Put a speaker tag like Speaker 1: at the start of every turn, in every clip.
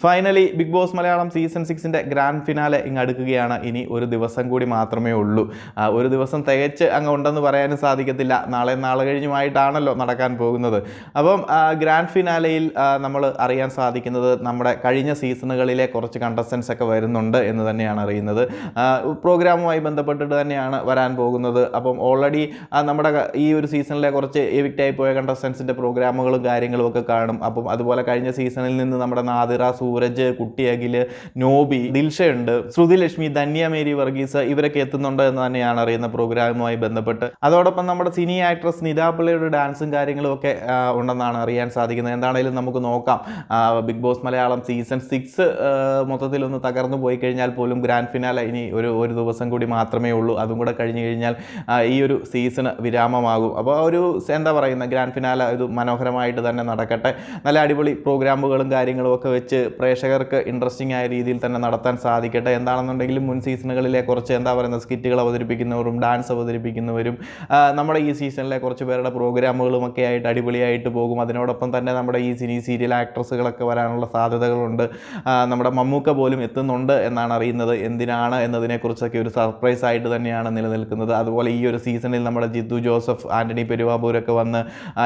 Speaker 1: Finally Bigg Boss Malayalam season സിക്സിന്റെ grand finale ഇങ്ങ് അടുക്കുകയാണ്. ഇനി ഒരു ദിവസം കൂടി മാത്രമേ ഉള്ളൂ. ഒരു ദിവസം തികച്ച് അങ്ങ് ഉണ്ടെന്ന് പറയാനും സാധിക്കത്തില്ല. നാളെ നാളെ കഴിഞ്ഞുമായിട്ടാണല്ലോ നടക്കാൻ പോകുന്നത്. അപ്പം ഗ്രാൻഡ് ഫിനാലയിൽ നമ്മൾ അറിയാൻ സാധിക്കുന്നത് നമ്മുടെ കഴിഞ്ഞ സീസണുകളിലെ കുറച്ച് കണ്ടസ്റ്റൻസ് ഒക്കെ വരുന്നുണ്ട് എന്ന് തന്നെയാണ് അറിയുന്നത്. പ്രോഗ്രാമുമായി ബന്ധപ്പെട്ടിട്ട് തന്നെയാണ് വരാൻ പോകുന്നത്. അപ്പം ഓൾറെഡി നമ്മുടെ ഈ ഒരു സീസണിലെ കുറച്ച് എവിക്റ്റായി പോയ കണ്ടസ്റ്റൻസിന്റെ പ്രോഗ്രാമുകളും കാര്യങ്ങളും ഒക്കെ കാണും. അപ്പം അതുപോലെ കഴിഞ്ഞ സീസണിൽ നിന്ന് നമ്മുടെ നാദിറ സൂരജ് കുട്ടി അഖിൽ നോബി ദിൽഷയുണ്ട്. ശ്രുതി ലക്ഷ്മി ധന്യ മേരി വർഗീസ് ഇവരൊക്കെ എത്തുന്നുണ്ട് എന്ന് തന്നെയാണ് അറിയുന്ന പ്രോഗ്രാമുമായി ബന്ധപ്പെട്ട്. അതോടൊപ്പം നമ്മുടെ സിനി ആക്ട്രസ് നിതാപിള്ളയുടെ ഡാൻസും കാര്യങ്ങളും ഒക്കെ ഉണ്ടെന്നാണ് അറിയാൻ സാധിക്കുന്നത്. എന്താണെങ്കിലും നമുക്ക് നോക്കാം. Bigg Boss Malayalam season six മൊത്തത്തിലൊന്ന് തകർന്നു പോയി കഴിഞ്ഞാൽ പോലും ഗ്രാൻഡ് ഫിനാല ഇനി ഒരു ഒരു ദിവസം കൂടി മാത്രമേ ഉള്ളൂ. അതും കൂടെ കഴിഞ്ഞു കഴിഞ്ഞാൽ ഈ ഒരു സീസണ് വിരാമമാകും. അപ്പോൾ ഒരു എന്താ പറയുന്ന ഗ്രാൻഡ് ഫിനാല ഇത് മനോഹരമായിട്ട് തന്നെ നടക്കട്ടെ. നല്ല അടിപൊളി പ്രോഗ്രാമുകളും കാര്യങ്ങളും ഒക്കെ വെച്ച് പ്രേക്ഷകർക്ക് ഇൻട്രസ്റ്റിംഗ് ആയ രീതിയിൽ തന്നെ നടത്താൻ സാധിക്കട്ടെ. എന്താണെന്നുണ്ടെങ്കിലും മുൻ സീസണുകളിലെ കുറച്ച് എന്താ പറയുന്ന സ്കിറ്റുകൾ അവതരിപ്പിക്കുന്നവരും ഡാൻസ് അവതരിപ്പിക്കുന്നവരും നമ്മുടെ ഈ സീസണിലെ കുറച്ച് പേരുടെ പ്രോഗ്രാമുകളും ഒക്കെ ആയിട്ട് അടിപൊളിയായിട്ട് പോകും. അതിനോടൊപ്പം തന്നെ നമ്മുടെ ഈ സിനി സീരിയൽ ആക്ട്രസ്സുകളൊക്കെ വരാനുള്ള സാധ്യതകളുണ്ട്. നമ്മുടെ മമ്മൂക്ക പോലും എത്തുന്നുണ്ട് എന്നാണ് അറിയുന്നത്. എന്തിനാണ് എന്നതിനെക്കുറിച്ചൊക്കെ ഒരു സർപ്രൈസ് ആയിട്ട് തന്നെയാണ് നിലനിൽക്കുന്നത്. അതുപോലെ ഈ ഒരു സീസണിൽ നമ്മുടെ ജിദ്ദു ജോസഫ് ആന്റണി പെരുവാബൂരൊക്കെ വന്ന്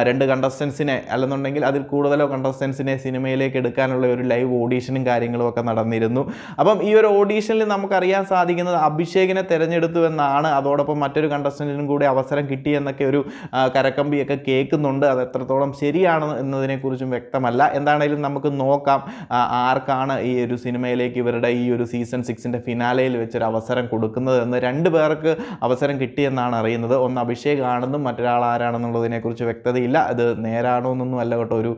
Speaker 1: രണ്ട് കണ്ടസ്റ്റൻസിനെ അല്ലെന്നുണ്ടെങ്കിൽ അതിൽ കൂടുതലോ കണ്ടസ്റ്റൻസിനെ സിനിമയിലേക്ക് എടുക്കാനുള്ള ഒരു ലൈവ് ഓഡീഷനും കാര്യങ്ങളും ഒക്കെ നടന്നിരുന്നു. അപ്പം ഈ ഒരു ഓഡീഷനിൽ നമുക്കറിയാൻ സാധിക്കുന്നത് അഭിഷേകിനെ തിരഞ്ഞെടുത്തു എന്നാണ്. അതോടൊപ്പം മറ്റൊരു കണ്ടസ്റ്റന്റിനും കൂടി അവസരം കിട്ടി എന്നൊക്കെ ഒരു കരക്കമ്പിയൊക്കെ കേൾക്കുന്നുണ്ട്. അത് എത്രത്തോളം ശരിയാണ് എന്നതിനെക്കുറിച്ചും വ്യക്തമല്ല. എന്താണേലും നമുക്ക് നോക്കാം ആർക്കാണ് ഈ ഒരു സിനിമയിലേക്ക് ഇവരുടെ ഈ ഒരു സീസൺ സിക്സിന്റെ ഫിനാലയിൽ വെച്ചൊരു അവസരം കൊടുക്കുന്നത് എന്ന് രണ്ട് പേർക്ക് അവസരം കിട്ടിയെന്നാണ് അറിയുന്നത്. ഒന്ന് അഭിഷേക് ആണെന്നും മറ്റൊരാൾ ആരാണെന്നുള്ളതിനെക്കുറിച്ച് വ്യക്തതയില്ല. അത് നേരാണോ എന്നൊന്നും അല്ല കേട്ടോ ഒരു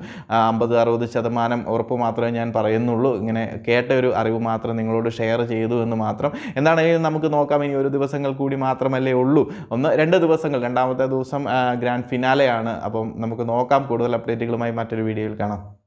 Speaker 1: അമ്പത് അറുപത് ശതമാനം ഉറപ്പ് മാത്രമേ ഞാൻ പറയുന്നുള്ളൂ. ഇങ്ങനെ കേട്ട ഒരു അറിവ് മാത്രം നിങ്ങളോട് ഷെയർ ചെയ്തു എന്ന് മാത്രം. എന്താണെങ്കിലും നമുക്ക് നോക്കാം ഇനി ഒരു ദിവസങ്ങൾ കൂടി മാത്രമല്ലേ ഉള്ളൂ. ഒന്ന് രണ്ട് ദിവസങ്ങൾ. രണ്ടാമത്തെ ദിവസം ഗ്രാൻഡ് ഫിനാലെയാണ് അപ്പം നമുക്ക് നോക്കാം കൂടുതൽ അപ്ഡേറ്റുകളുമായി മറ്റൊരു വീഡിയോയിൽ കാണാം.